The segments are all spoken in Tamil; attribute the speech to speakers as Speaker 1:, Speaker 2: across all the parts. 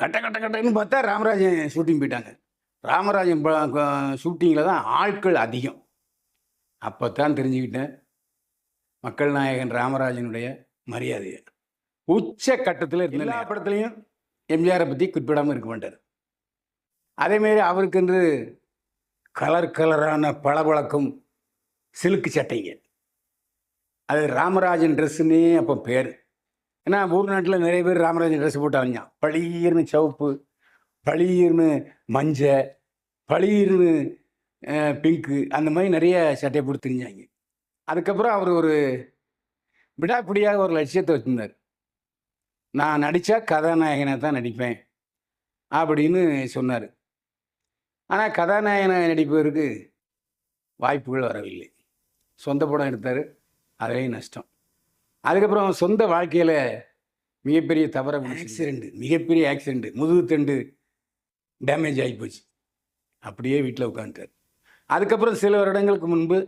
Speaker 1: கட்ட கட்ட கட்டன்னு பார்த்தா ராமராஜன் ஷூட்டிங் போயிட்டாங்க. ராமராஜன் ஷூட்டிங்கில் தான் ஆட்கள் அதிகம். அப்போ தான் தெரிஞ்சுக்கிட்டேன் மக்கள் நாயகன் ராமராஜனுடைய மரியாதையை. உச்ச கட்டத்தில் எல்லா படத்துலையும் எம்ஜிஆரை பற்றி குறிப்பிடாமல் இருக்க மாட்டார். அதேமாரி அவருக்கென்று கலர் கலரான பளபளக்கும் சில்க் சட்டைங்க. அது ராமராஜன் ட்ரெஸ்ஸுன்னே அப்போ பேர். ஏன்னா ஊர் நாட்டில் நிறைய பேர் ராமராஜன் ட்ரெஸ் போட்டாங்க பளீர்னு சிவப்பு பளீர்னு மஞ்ச பளீர்னு பிங்க்கு அந்த மாதிரி நிறைய சட்டையை போட்டு தெரிஞ்சாங்க அதுக்கப்புறம் அவர் ஒரு விடாப்பிடியாக ஒரு லட்சியத்தை வச்சுருந்தார். நான் நடித்தா கதாநாயகனாக தான் நடிப்பேன் அப்படின்னு சொன்னார். ஆனால் கதாநாயகனாக நடிப்பதற்கு வாய்ப்புகள் வரவில்லை. சொந்த படம் எடுத்தார் அதுலேயும் நஷ்டம். அதுக்கப்புறம் சொந்த வாழ்க்கையில் மிகப்பெரிய தவற ஆக்சிடெண்ட்டு மிகப்பெரிய ஆக்சிடெண்ட்டு முதுகு தண்டு டேமேஜ் ஆகிப்போச்சு அப்படியே வீட்டில் உட்காந்துட்டார். அதுக்கப்புறம் சில வருடங்களுக்கு முன்பு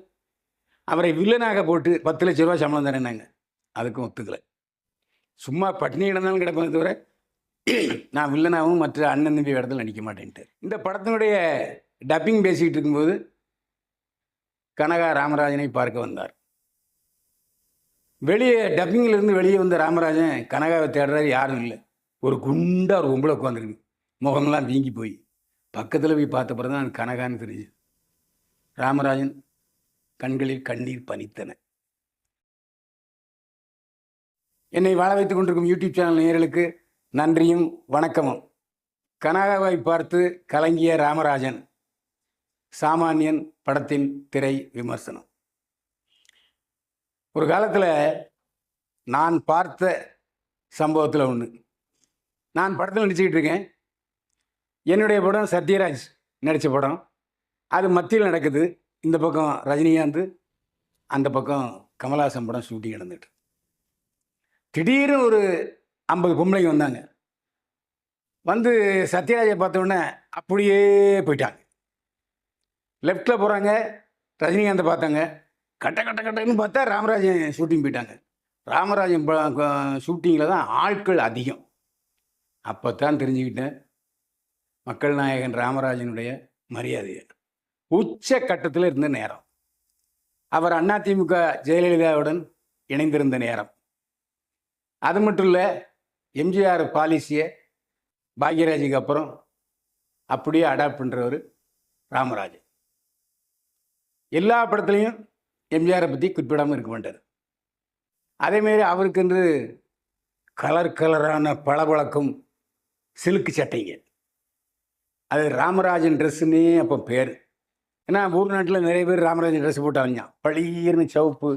Speaker 1: அவரை வில்லனாக போட்டு பத்து லட்ச ரூபா சம்பளம் தரேனாங்க அதுக்கும் ஒத்துக்கலை. சும்மா பட்னி இடந்தாலும் கிடப்பதை தவிர நான் வில்லனாகவும் மற்ற அண்ணன் தம்பி இடத்துல நடிக்க மாட்டேன்ட்டு இந்த படத்தினுடைய டப்பிங் பேசிக்கிட்டு இருக்கும்போது கனகா ராமராஜனை பார்க்க வந்தார். வெளியே டப்பிங்கிலேருந்து வெளியே வந்த ராமராஜன் கனகாவை தேடுறாரு யாரும் இல்லை. ஒரு குண்டா ஒரு கும்பல உட்காந்துருக்கு முகம்லாம் வீங்கி போய். பக்கத்தில் போய் பார்த்த பிறகு தான் கனகான்னு தெரிஞ்சு ராமராஜன் கண்களில் கண்ணீர் பனித்தன. என்னை வாழ வைத்துக் கொண்டிருக்கும் யூடியூப் சேனல் நேயர்களுக்கு நன்றியும் வணக்கமும். கனகாவை பார்த்து கலங்கிய ராமராஜன் சாமானியன் படத்தின் திரை விமர்சனம். ஒரு காலத்தில் நான் பார்த்த சம்பவத்தில் ஒன்று நான் படத்தில் நடிச்சுக்கிட்டு இருக்கேன். என்னுடைய படம் சத்யராஜ் நடித்த படம். அது மத்தியில் நடக்குது. இந்த பக்கம் ரஜினிகாந்த் அந்த பக்கம் கமலாசன் படம் ஷூட்டிங் நடந்துட்டு. திடீர்னு ஒரு ஐம்பது பொம்பளைங்க வந்தாங்க. வந்து சத்யராஜை பார்த்த அப்படியே போயிட்டாங்க. லெஃப்டில் போகிறாங்க ரஜினிகாந்தை பார்த்தாங்க. கட்ட கட்ட கட்டன்னு பார்த்தா ராமராஜன் ஷூட்டிங் போயிட்டாங்க. ராமராஜன் ஷூட்டிங்கில் தான் ஆட்கள் அதிகம். அப்போ தான் தெரிஞ்சுக்கிட்டேன் மக்கள் நாயகன் ராமராஜனுடைய மரியாதையை. உச்ச கட்டத்தில் இருந்த நேரம். அவர் அதிமுக ஜெயலலிதாவுடன் இணைந்திருந்த நேரம். அது மட்டும் இல்லை எம்ஜிஆர் பாலிசியை பாக்யராஜுக்கு அப்புறம் அப்படியே அடாப்ட் பண்ணுறவர் ராமராஜன். எல்லா படத்துலையும் எம்ஜிஆரை பற்றி குறிப்பிடாமல் இருக்க மாட்டார். அதேமாரி அவருக்கென்று கலர் கலரான பளபளக்கும் சிலுக்கு சட்டைங்க. அது ராமராஜன் ட்ரெஸ்ஸுன்னே அப்போ பேர். ஏன்னா ஊர் நாட்டில் நிறைய பேர் ராமராஜன் ட்ரெஸ் போட்டாங்க பளீர்னு சிவப்பு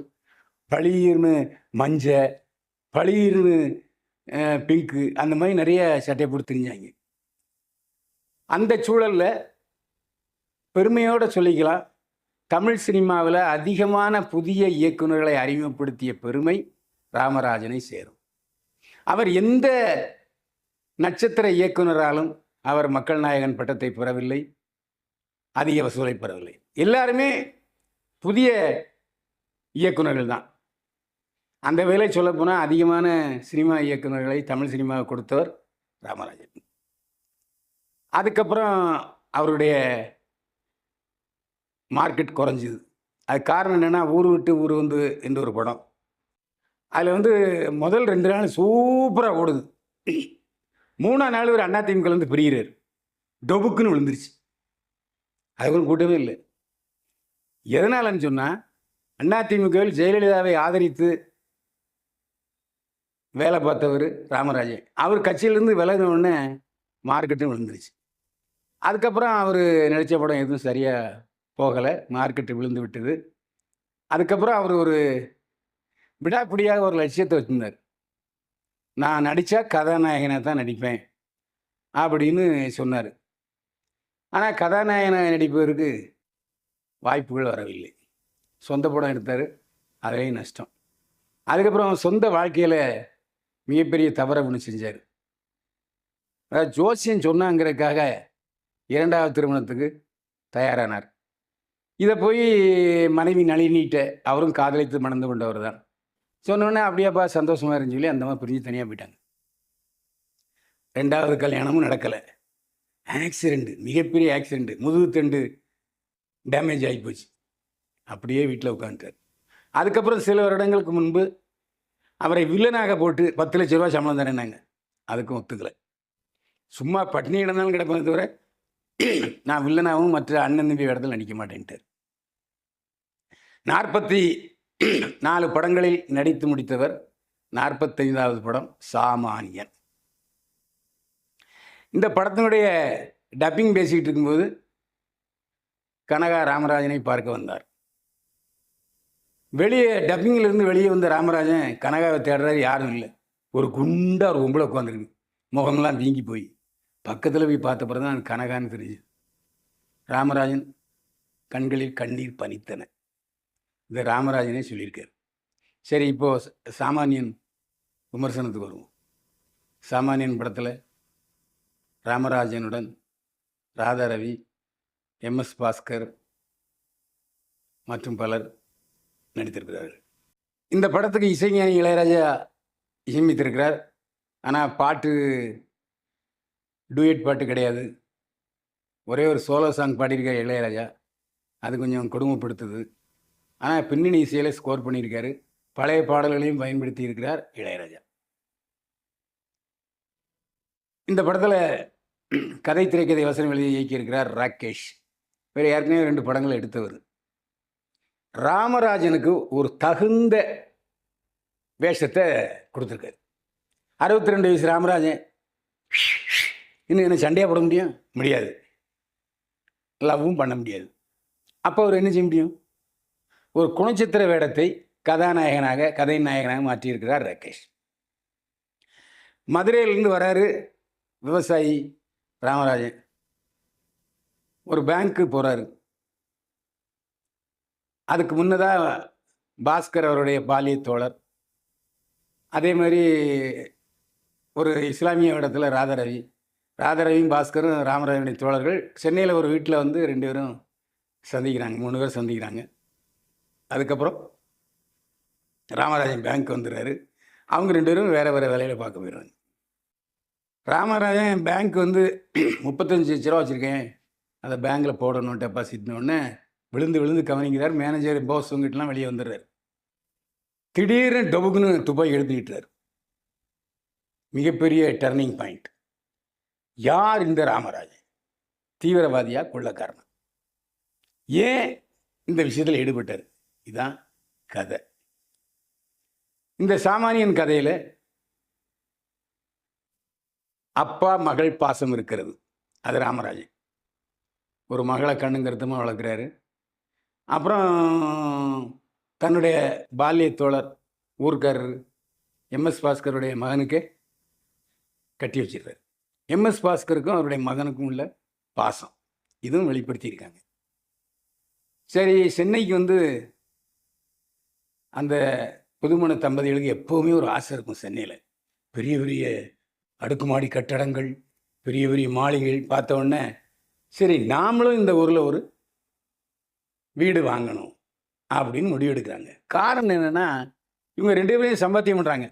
Speaker 1: பளீர்னு மஞ்ச பளீர்னு பிங்க்கு அந்த மாதிரி நிறைய சட்டையை போட்டு தெரிஞ்சாங்க அந்த சூழலில் பெருமையோடு சொல்லிக்கலாம். தமிழ் சினிமாவில் அதிகமான புதிய இயக்குநர்களை அறிமுகப்படுத்திய பெருமை ராமராஜனை சேரும். அவர் எந்த நட்சத்திர இயக்குனராலும் அவர் மக்கள் நாயகன் பட்டத்தை பெறவில்லை அதிக வசூலை பெறவில்லை. எல்லாருமே புதிய இயக்குனர்கள் தான். அந்த வேலை சொல்லப்போனால் அதிகமான சினிமா இயக்குநர்களை தமிழ் சினிமாவை கொடுத்தவர் ராமராஜன். அதுக்கப்புறம் அவருடைய மார்க்கெட் குறைஞ்சிது. அது காரணம் என்னென்னா ஊர் விட்டு ஊர் வந்து என்ற ஒரு படம். அதில் வந்து முதல் ரெண்டு நாள் சூப்பராக ஓடுது. மூணாம் நாள் ஒரு திமுகலேருந்து பிரிகிறார். டொபுக்குன்னு விழுந்துருச்சு. அதுக்கப்புறம் கூட்டமே இல்லை. எதனாலன்னு சொன்னால் அதிமுகவில் ஜெயலலிதாவை ஆதரித்து வேலை பார்த்தவர் ராமராஜன். அவர் கட்சியிலேருந்து விலகின உடனே மார்க்கெட்டும் விழுந்துருச்சு. அதுக்கப்புறம் அவர் நடித்த படம் எதுவும் சரியாக போகலை மார்க்கெட்டு விழுந்து விட்டது. அதுக்கப்புறம் அவர் ஒரு விடாப்பிடியாக ஒரு லட்சியத்தை வச்சுருந்தார். நான் நடித்தா கதாநாயகனாக தான் நடிப்பேன் அப்படின்னு சொன்னார். ஆனால் கதாநாயகனை நடிப்பவருக்கு வாய்ப்புகள் வரவில்லை. சொந்த படம் எடுத்தார் அதுலேயும் நஷ்டம். அதுக்கப்புறம் சொந்த வாழ்க்கையில் மிகப்பெரிய தவறை ஒன்று செஞ்சார். அதாவது ஜோசியம் சொன்னாங்கிறதுக்காக இரண்டாவது திருமணத்துக்கு தயாரானார். இதை போய் மனைவி நளினிட்ட அவரும் காதலித்து மணந்து கொண்டவர் தான் சொன்னோன்னே அப்படியேப்பா சந்தோஷமாக இருந்துச்சு சொல்லி அந்த மாதிரி பிரிஞ்சு தனியாக போயிட்டாங்க. ரெண்டாவது கல்யாணமும் நடக்கலை. ஆக்சிடெண்ட்டு மிகப்பெரிய ஆக்சிடெண்ட்டு முதுகுத்தண்டு டேமேஜ் ஆகிப்போச்சு அப்படியே வீட்டில் உட்காந்துட்டார் அதுக்கப்புறம் சில வருடங்களுக்கு முன்பு அவரை வில்லனாக போட்டு பத்து லட்ச ரூபா சம்பளம் தரேன்னாங்க. அதுக்கும் ஒத்துக்கலை. சும்மா பட்டினி கிடந்தாலும் கிடப்பதை தவிர நான் வில்லனாகவும் மற்ற அண்ணன் தம்பி இடத்துல நடிக்க மாட்டேன்ட்டார். நாற்பத்தி நாலு படங்களில் நடித்து முடித்தவர் நாற்பத்தைந்தாவது படம் சாமானியன். இந்த படத்தினுடைய டப்பிங் பேசிக்கிட்டு இருக்கும்போது கனகா ராமராஜனை பார்க்க வந்தார். வெளியே டப்பிங்கிலிருந்து வெளியே வந்த ராமராஜன் கனகாவை தேடுறாரு யாரும் இல்லை. ஒரு குண்டா ஒரு கும்பலை உட்காந்துருக்கு முகம்லாம் வீங்கி போய். பக்கத்தில் போய் பார்த்த பிறகு தான் அது கனகான்னு தெரிஞ்சு. ராமராஜன் கண்களில் கண்ணீர் பனித்தன. இதை ராமராஜனே சொல்லியிருக்கார். சரி இப்போது சாமானியன் விமர்சனத்துக்கு வருவோம். சாமானியன் படத்தில் ராமராஜனுடன் ராதாரவி எம்எஸ் பாஸ்கர் மற்றும் பலர் நடித்திருக்கிறார்கள். இந்த படத்துக்கு இசைஞானி இளையராஜா இசையமைத்திருக்கிறார். ஆனால் பாட்டு டூயட் பாட்டு கிடையாது. ஒரே ஒரு சோலோ சாங் பாடியிருக்கார் இளையராஜா. அது கொஞ்சம் கொடுமைப்படுத்துது. ஆனால் பின்னணி இசையில் ஸ்கோர் பண்ணியிருக்காரு. பழைய பாடல்களையும் பயன்படுத்தி இருக்கிறார் இளையராஜா. இந்த படத்தில் கதை திரைக்கதை வசனம் எழுதி இயக்கியிருக்கிறார் ராகேஷ். வேறு ஏற்கனவே ரெண்டு படங்கள் எடுத்தவர். ராமராஜனுக்கு ஒரு தகுந்த வேஷத்தை கொடுத்துருக்காரு. அறுபத்தி ரெண்டு வயசு ராமராஜன். இன்னும் என்ன சண்டையாக போட முடியும்? முடியாது. லவ்வும் பண்ண முடியாது. அப்போ அவர் என்ன செய்ய முடியும்? ஒரு குணச்சித்திர வேடத்தை கதாநாயகனாக கதை நாயகனாக மாற்றியிருக்கிறார் ராகேஷ். மதுரையிலேருந்து வராரு விவசாயி ராமராஜன். ஒரு பேங்க்கு போகிறாரு அதுக்கு முன்னதாக பாஸ்கர் அவருடைய பாலிய தோழர். அதே மாதிரி ஒரு இஸ்லாமிய இடத்துல ராதாரவி. ராதாரவியும் பாஸ்கரும் ராமராஜனுடைய தோழர்கள் சென்னையில் ஒரு வீட்டில் வந்து ரெண்டு பேரும் சந்திக்கிறாங்க மூணு பேர் சந்திக்கிறாங்க. அதுக்கப்புறம் ராமராஜன் பேங்க் வந்துடுறாரு. அவங்க ரெண்டு பேரும் வேறு வேறு வேலையில் பார்க்க போயிடுறாங்க. ராமராஜன் பேங்க் வந்து முப்பத்தஞ்சு லட்ச ரூபா வச்சுருக்கேன். அதை பேங்க்கில் போடணும் டெபாசிட்னு விழுந்து விழுந்து கவனிக்கிறார். மேனேஜர் போஸ் உங்ககிட்டலாம் வெளியே வந்துடுறாரு. திடீர்னு டொபுக்குன்னு துப்பாக்கி எடுத்துக்கிட்டார் மிகப்பெரிய டர்னிங் பாயிண்ட் யார் இந்த ராமராஜன்? தீவிரவாதியாக கொள்ளக்காரன்? ஏன் இந்த விஷயத்தில் ஈடுபட்டார்? இதான் கதை. இந்த சாமானியன் கதையில் அப்பா மகள் பாசம் இருக்கிறது. அது ராமராஜன். ஒரு மகளை கண்ணும் வளர்க்குறாரு. அப்புறம் தன்னுடைய பால்ய தோழர் ஊர்க்காரர் எம்எஸ் பாஸ்கருடைய மகனுக்கே கட்டி வச்சிடுறாரு எம்எஸ் பாஸ்கருக்கும் அவருடைய மகனுக்கும் உள்ள பாசம். இதுவும் வெளிப்படுத்தியிருக்காங்க. சரி சென்னைக்கு வந்து அந்த புதுமண தம்பதிகளுக்கு எப்போவுமே ஒரு ஆசை இருக்கும் சென்னையில். பெரிய பெரிய அடுக்குமாடி கட்டடங்கள் பெரிய பெரிய மாளிகைகள் பார்த்த உடனே சரி நாமளும் இந்த ஊரில் ஒரு வீடு வாங்கணும் அப்படின்னு முடிவெடுக்கிறாங்க. காரணம் என்னென்னா இவங்க ரெண்டு பேரையும் சம்பாத்தியம் பண்ணுறாங்க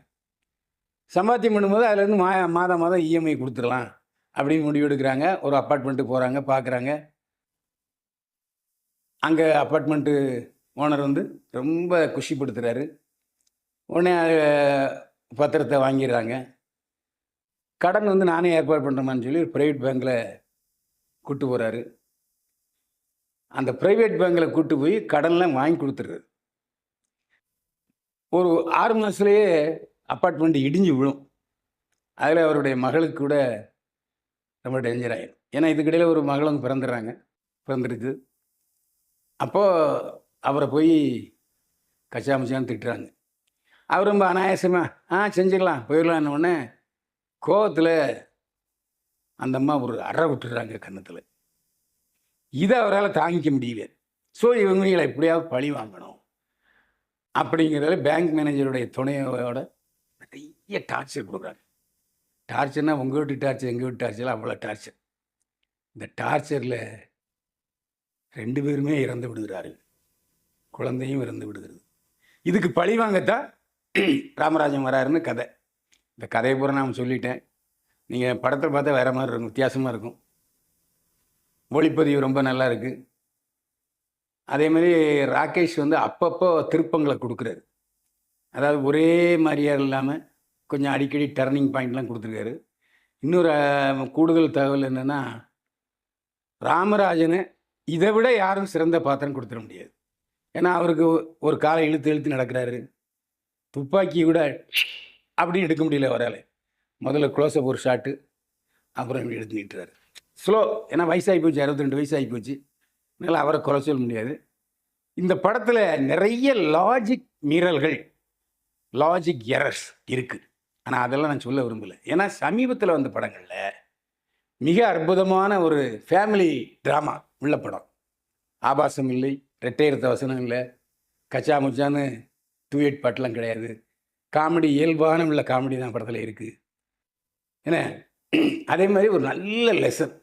Speaker 1: சம்பாத்தியம் பண்ணும்போது அதுலேருந்து மா மாதம் மாதம் இஎம்ஐ கொடுத்துடலாம் அப்படின்னு முடிவெடுக்கிறாங்க. ஒரு அப்பார்ட்மெண்ட்டு போகிறாங்க பார்க்குறாங்க. அங்கே அப்பார்ட்மெண்ட்டு ஓனர் வந்து ரொம்ப குஷிப்படுத்துகிறாரு உடனே பத்திரத்தை வாங்கிடுறாங்க. கடன் வந்து நானே ஏற்பாடு பண்ணுறேன்னு சொல்லி ப்ரைவேட் பேங்க்கில் கூட்டு போகிறாரு அந்த ப்ரைவேட் பேங்க்கில் கூட்டு போய் கடன்லாம் வாங்கி கொடுத்துருது ஒரு ஆறு மாதத்துலேயே அப்பார்ட்மெண்ட் இடிஞ்சு விழும். அதில் அவருடைய மகளுக்கு கூட ரொம்ப டேஞ்சர் ஆகிடும் ஏன்னா இதுக்கிடையில் ஒரு மகளும் பிறந்துடுறாங்க. பிறந்துருக்கு. அப்போது அவரை போய் கச்சாமச்சான்னு திட்டுறாங்க. அவர் ரொம்ப அனாயாசமாக ஆ செஞ்சிடலாம் போயிடலான்னு உடனே கோபத்தில் அந்த அம்மா ஒரு அறை விட்டுறாங்க கன்னத்தில். இதை அவரால் தாங்கிக்க முடியல. ஸோ இவங்களை எப்படியாவது பழி வாங்கணும் அப்படிங்கிறதால பேங்க் மேனேஜருடைய துணையோட நிறைய டார்ச்சர் கொடுக்குறாங்க. டார்ச்சர்னா உங்கள் வீட்டு டார்ச்சர் எங்கள் வீட்டு டார்ச்சர் அவ்வளோ டார்ச்சர். இந்த டார்ச்சரில் ரெண்டு பேருமே இறந்து விடுகிறார்கள். குழந்தையும் இறந்து விடுகிறது. இதுக்கு பழி வாங்கத்தான் ராமராஜன் வராருன்னு கதை. இந்த கதையை பூரா நான் சொல்லிட்டேன். நீங்கள் படத்தை பார்த்தா வேறு மாதிரி இருக்கும் வித்தியாசமாக இருக்கும். ஒளிப்பதிவு ரொம்ப நல்லா இருக்குது அதே மாதிரி ராகேஷ் வந்து அப்பப்போ திருப்பங்களை கொடுக்குறாரு. அதாவது ஒரே மாதிரியாக இல்லாமல் கொஞ்சம் அடிக்கடி டர்னிங் பாயிண்ட்லாம் கொடுத்துருக்காரு. இன்னொரு கூடுதல் தகவல் என்னென்னா ராமராஜனை இதை விட யாரும் சிறந்த பாத்திரம் கொடுத்துட முடியாது. ஏன்னா அவருக்கு ஒரு காலை இழுத்து இழுத்து நடக்கிறாரு. துப்பாக்கி கூட அப்படி எடுக்க முடியல அவரால். முதல்ல க்ளோஸ்அப் ஒரு ஷாட்டு அப்புறம் இப்படி எடுத்து நீட்டுறாரு ஸ்லோ ஏன்னா வயசாகி போச்சு அறுபத்தி ரெண்டு வயசாகி போச்சு. அதனால் அவரை குறை சொல்ல முடியாது. இந்த படத்தில் நிறைய லாஜிக் மீறல்கள் லாஜிக் எரர்ஸ் இருக்குது ஆனால் அதெல்லாம் நான் சொல்ல விரும்பலை. ஏன்னா சமீபத்தில் வந்த படங்களில் மிக அற்புதமான ஒரு ஃபேமிலி ட்ராமா உள்ள படம். ஆபாசம் இல்லை ரெட்டையர்த்த வசனம் இல்லை கச்சா முச்சான்னு டூ எயிட் பாட்டெலாம் கிடையாது. காமெடி இயல்பான உள்ள காமெடி தான் படத்தில் இருக்குது என்ன? அதே மாதிரி ஒரு நல்ல லெசன்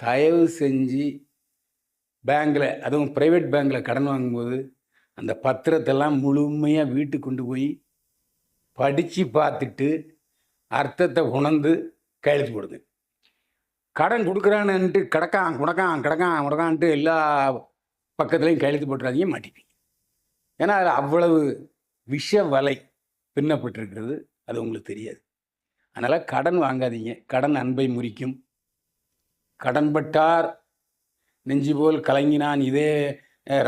Speaker 1: தயவு செஞ்சு பேங்கில் அதுவும் ப்ரைவேட் பேங்கில் கடன் வாங்கும்போது அந்த பத்திரத்தெல்லாம் முழுமையாக வீட்டுக்கு கொண்டு போய் படித்து பார்த்துட்டு அர்த்தத்தை உணர்ந்து கையெழுத்து போடுது. கடன் கொடுக்குறான்னுட்டு கிடக்கான் குடக்கான் கிடக்கான் உடக்கான்ட்டு எல்லா பக்கத்துலேயும் கையெழுத்து போட்டுறாதீங்க மாட்டிப்பீங்க. ஏன்னா அதில் அவ்வளவு விஷ வலை பின்னப்பட்டிருக்கிறது அது உங்களுக்கு தெரியாது. அதனால் கடன் வாங்காதீங்க. கடன் அன்பை முறிக்கும். கடன்பட்டார் நெஞ்சு போல் கலங்கினான் இதே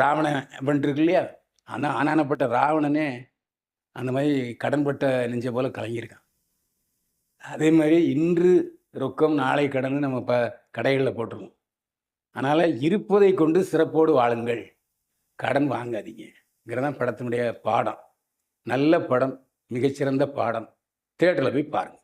Speaker 1: ராவணன் பண்ணிருக்கு இல்லையா? ஆனால் ஆனானப்பட்ட ராவணனே அந்த மாதிரி கடன்பட்ட நெஞ்ச போல் கலங்கியிருக்கான். அதே மாதிரி இன்று ரொக்கம் நாளை கடன் நம்ம இப்போ கடைகளில் போட்டுருவோம். அதனால் இருப்பதை கொண்டு சிறப்போடு வாழுங்கள். கடன் வாங்காதீங்கிறதான் படத்தினுடைய பாடம். நல்ல படம் மிகச்சிறந்த பாடம். தேட்டரில் போய் பாருங்கள்